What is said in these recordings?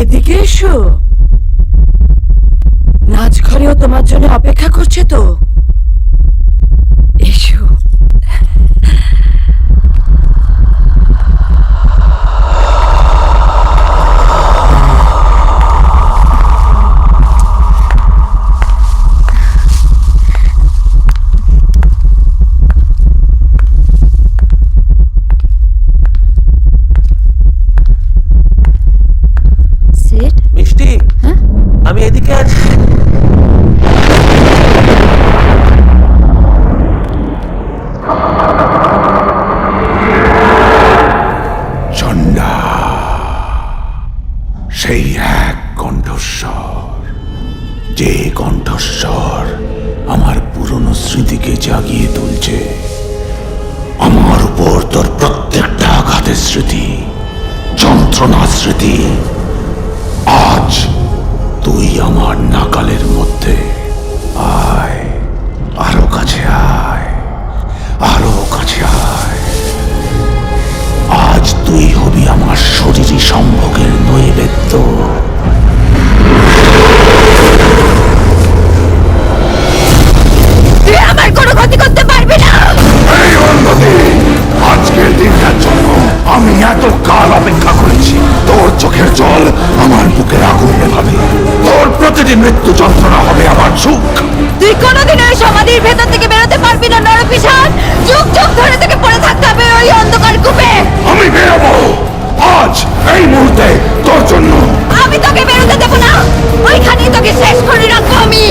এদিকে এসো। নাচ ঘরেও তোমার জন্য অপেক্ষা করছে তো। সেই এক কণ্ঠস্বর, যে কণ্ঠস্বর আমার পুরনো স্মৃতিকে জাগিয়ে তুলছে। আমার উপর তোর প্রত্যেকটা আঘাতের স্মৃতি যন্ত্রণা স্মৃতি, আজ তুই আমার নাকালের মধ্যে আয়, আরও কাছে আয়, আরও কাছে আয়। আজ তুই হবি আমার শরীরী সম্ভোগের প্রতিটি মৃত্যু যন্ত্রণা হবে আমার সুখ তুই কোনোদিন ওই সমাধির ভেতর থেকে বেরোতে পারবি না নরপিশাচ। যুগ যুগ ধরে তোকে পড়ে থাকতে হবে ওই অন্ধকার কূপে। আমি বেরোবো। আজ এই মুহূর্তে তোর জন্য। আমি তোকে বেরোতে দেবো না। ওইখানেই তোকে শেষ করে রাখব আমি।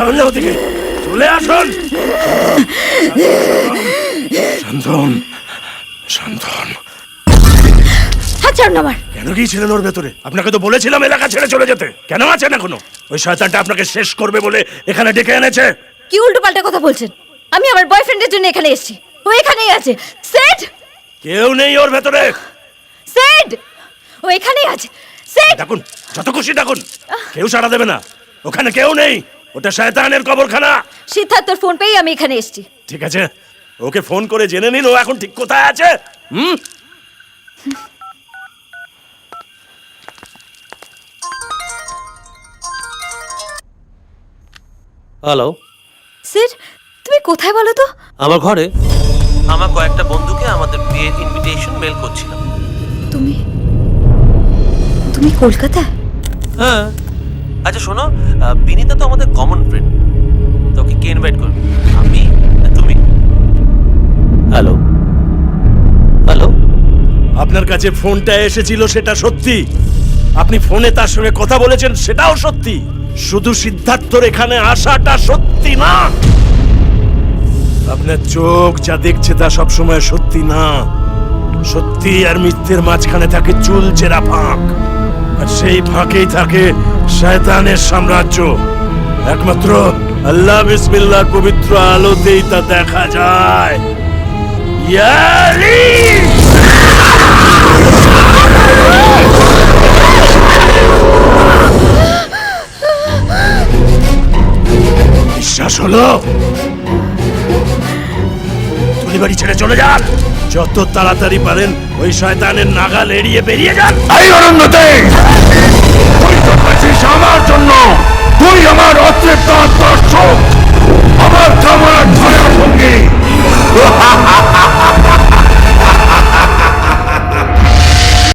যাবেন না ওদিকে চলে আসুন। শান্তন শান্তন। হাত ছাড়ুন আমার। কেন গিয়েছিলেন ওর ভেতরে? আপনাকে তো বলেছিলাম এলাকা ছেড়ে চলে যেতে। কেন আছেন এখনও? ওই শয়তানটা আপনাকে শেষ করবে বলে এখানে ডেকে এনেছে। কি উল্টো পাল্টা কথা বলছেন? আমি আমার বয়ফ্রেন্ডের জন্য এখানে এসেছি। ও এখানেই আছে। সেট কেউ নেই ওর ভেতরে। সেট ও এখানেই আছে। সেট ডাকুন যত খুশি ডাকুন। কেউ সাড়া দেবে না। ওখানে কেউ নেই। ওটা শয়তানের কবরখানা। সিদ্ধার্থর ফোন পেয়েই আমি এখানে এসেছি। ঠিক আছে ওকে ফোন করে জেনে নিন ও এখন ঠিক কোথায় আছে। হুম? হ্যালো। সেট তুমি কোথায় বলো তো? আমার ঘরে? আমার কয়েকটা বন্ধুকে আমাদের বিয়ের ইনভিটেশন মেল করছিলাম। তুমি তুমি কলকাতায়? হ্যাঁ। আচ্ছা শোনো বিনীতা তো আমাদের কমন ফ্রেন্ড তোকে কে ইনভাইট করবে? আমি তুমি? হ্যালো হ্যালো আপনার কাছে ফোনটা এসেছিল সেটা সত্যি। আপনি ফোনে তার সঙ্গে কথা বলেছেন সেটাও সত্যি। শুধু সিদ্ধার্থর এখানে আসাটা সত্যি না। আপনার চোখ যা দেখছে তা সবসময় সত্যি না। সত্যি আর মিথ্যের মাঝখানে থাকে চুল চেরা ফাঁক। আর সেই ফাঁকেই থাকে শয়তানের সাম্রাজ্য। একমাত্র আল্লাহ বিসমিল্লাহর পবিত্র আলোতেই তা দেখা যায়। ইয়ালি বিশ্বাস হলো? তুলি বাড়ি ছেড়ে চলে যান। যত তাড়াতাড়ি পারেন ওই শয়তানের নাগাল এড়িয়ে বেরিয়ে যান। এই অরণ্যতে! আমার জন্য তুই আমার অতৃপ্ত আত্মার